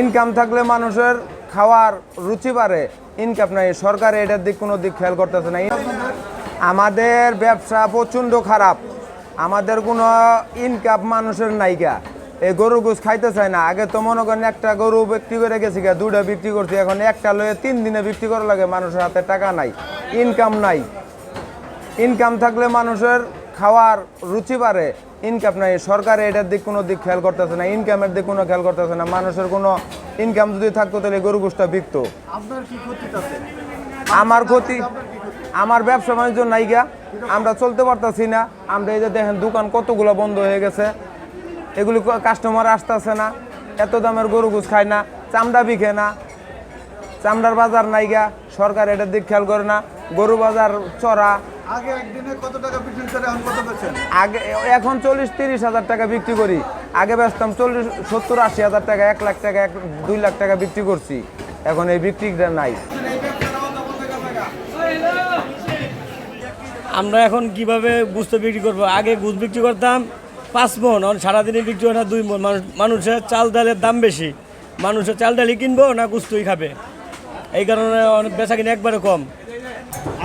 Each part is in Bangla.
ইনকাম থাকলে মানুষের খাওয়ার রুচি বাড়ে। ইনকাম নাই, সরকার এটার দিক কোনো দিক খেয়াল করতেছে না। আমাদের ব্যবসা প্রচণ্ড খারাপ। আমাদের কোনো ইনকাম মানুষের নাইকা। এই গরু গুছ খাইতে চায় না। আগে তো মনে করেন একটা গরু বিক্রি করে গেছি গা দুটা বিক্রি করছি। এখন একটা লয়ে তিন দিনে বিক্রি করা লাগে, মানুষের হাতে টাকা নাই। ইনকাম নাই। ইনকাম থাকলে মানুষের খাওয়ার রুচি বাড়ে। ইনকাম নাই। সরকার এটার দিক কোনো দিক খেয়াল করতেছে না ইনকামের দিক কোনো খেয়াল করতেছে না। মানুষের কোনো ইনকাম যদি থাকতো তাহলে গরু গোষ্ঠটা বিকতো। আমার ক্ষতি আমার ব্যবসা বাণিজ্য নাইগা আমরা চলতে পারতাছি না। আমরা এই যে দেখেন দোকান কতগুলো বন্ধ হয়ে গেছে। এগুলি কাস্টমার আসতেছে না। এত দামের গরু গুছ খায় না। চামড়া বিখে না। চামড়ার বাজার নাইগা সরকার এটার দিক খেয়াল করে না। গরু বাজার চড়া। আগে একদিনে কত টাকা বিক্রি করে এখন কত বেচেন আগে এখন চল্লিশ তিরিশ হাজার টাকা বিক্রি করি। আগে বেচতাম চল্লিশ সত্তর আশি হাজার টাকা এক লাখ টাকা এক দুই লাখ টাকা বিক্রি করছি। এখন এই বিক্রিটা নাই। আমরা এখন কীভাবে গুস্ত বিক্রি করব? আগে গুছ বিক্রি করতাম পাঁচ মন এখন সারাদিনে বিক্রি হয় না দুই মন। মানুষের চাল ডালের দাম বেশি। মানুষের চাল ডালি কিনবো না গুস্তই খাবে। এই কারণে অনেক বেচা কিনে একবারে কম।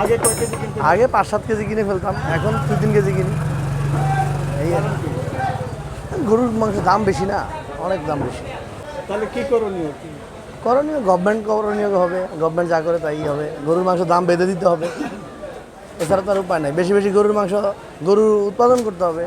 আগে কয় কেজি কিনতে আগে পাঁচ সাত কেজি কিনে ফেলতাম এখন দুই তিন কেজি কিনি। এই গরুর মাংসের দাম বেশি না অনেক দাম বেশি। তাহলে কি করণীয়? করণীয় গভর্নমেন্ট করণীয় হবে গভর্নমেন্ট যা করে তাই হবে। গরুর মাংস দাম বেঁধে দিতে হবে। এছাড়া তো আর উপায় নাই। বেশি বেশি গরুর মাংস গরু উৎপাদন করতে হবে।